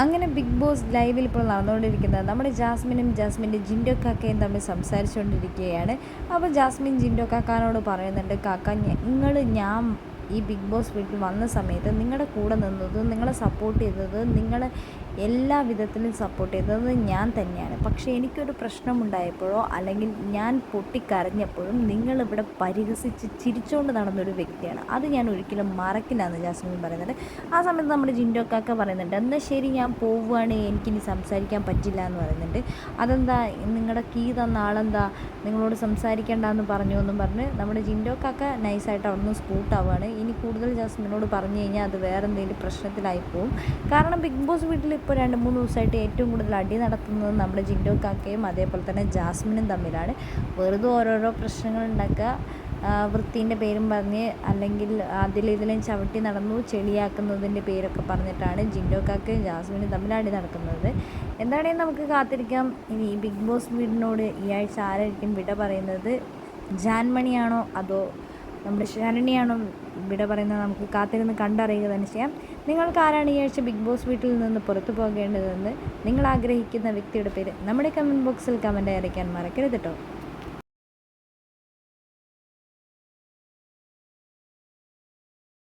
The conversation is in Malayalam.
അങ്ങനെ ബിഗ് ബോസ് ലൈവിൽ ഇപ്പോൾ നടന്നുകൊണ്ടിരിക്കുന്നത് നമ്മുടെ ജാസ്മിനും ജാസ്മിന്റെ ജിൻഡോ കാക്കയും തമ്മിൽ സംസാരിച്ചുകൊണ്ടിരിക്കുകയാണ്. അപ്പോൾ ജാസ്മിൻ ജിൻഡോ കാക്കാനോട് പറയുന്നുണ്ട് കാക്ക നിങ്ങൾ ഞാൻ ഈ ബിഗ് ബോസ് വീട്ടിൽ വന്ന സമയത്ത് നിങ്ങളുടെ കൂടെ നിന്നത് നിങ്ങളെ സപ്പോർട്ട് ചെയ്തത് നിങ്ങളെ എല്ലാ വിധത്തിലും സപ്പോർട്ട് ചെയ്തത് ഞാൻ തന്നെയാണ്. പക്ഷേ എനിക്കൊരു പ്രശ്നമുണ്ടായപ്പോഴോ അല്ലെങ്കിൽ ഞാൻ പൊട്ടിക്കരഞ്ഞപ്പോഴും നിങ്ങളിവിടെ പരിഹസിച്ച് ചിരിച്ചുകൊണ്ട് നടന്നൊരു വ്യക്തിയാണ്. അത് ഞാൻ ഒരിക്കലും മറക്കില്ല എന്ന് ജാസ്മിൻ പറയുന്നുണ്ട്. ആ സമയത്ത് നമ്മുടെ ജിൻഡോക്കാക്ക പറയുന്നുണ്ട് എന്നാൽ ശരി ഞാൻ പോവുകയാണ് എനിക്കിനി സംസാരിക്കാൻ പറ്റില്ല എന്ന് പറയുന്നുണ്ട്. അതെന്താ നിങ്ങളുടെ കീ തന്ന ആളെന്താ നിങ്ങളോട് സംസാരിക്കേണ്ടെന്ന് പറഞ്ഞു എന്നും പറഞ്ഞ് നമ്മുടെ ജിൻഡോക്കാക്ക നൈസായിട്ട് അവിടെ നിന്ന് സ്കൂട്ടാവുകയാണ് ഇനി കൂടുതൽ ജാസ്മിനോട് പറഞ്ഞു കഴിഞ്ഞാൽ അത് വേറെ എന്തെങ്കിലും പ്രശ്നത്തിലായി പോകും കാരണം ബിഗ് ബോസ് വീട്ടിൽ ഇപ്പോൾ രണ്ട് മൂന്ന് ദിവസമായിട്ട് ഏറ്റവും കൂടുതൽ അടി നടത്തുന്നത് നമ്മുടെ ജിൻഡോ കാക്കയും അതേപോലെ തന്നെ ജാസ്മിനും തമ്മിലാണ്. വെറുതെ ഓരോരോ പ്രശ്നങ്ങൾ ഉണ്ടാക്കുക വൃത്തീന്റെ പേരും പറഞ്ഞ് അല്ലെങ്കിൽ അതിലിതിലും ചവിട്ടി നടന്നു ചെളിയാക്കുന്നതിന്റെ പേരൊക്കെ പറഞ്ഞിട്ടാണ് ജിൻഡോ കാക്കയും ജാസ്മിനും തമ്മിൽ അടി നടക്കുന്നത്. എന്താണെങ്കിലും നമുക്ക് കാത്തിരിക്കാം. ഇനി ബിഗ് ബോസ് വീടിനോട് ഈ ആഴ്ച ആരായിരിക്കും വിട പറയുന്നത്? ജാൻമണിയാണോ അതോ നമ്മുടെ ശരണിയാണോ ഇവിടെ പറയുന്നത് നമുക്ക് കാത്തിരുന്ന് കണ്ടറിയുക തന്നെ ചെയ്യാം. നിങ്ങൾക്ക് ആരാണ് ഈ ആഴ്ച ബിഗ് ബോസ് വീട്ടിൽ നിന്ന് പുറത്തു പോകേണ്ടതെന്ന് നിങ്ങൾ ആഗ്രഹിക്കുന്ന വ്യക്തിയുടെ പേര് നമ്മുടെ കമന്റ് ബോക്സിൽ കമന്റ് അറിയിക്കാൻ മറക്കരുത് കേട്ടോ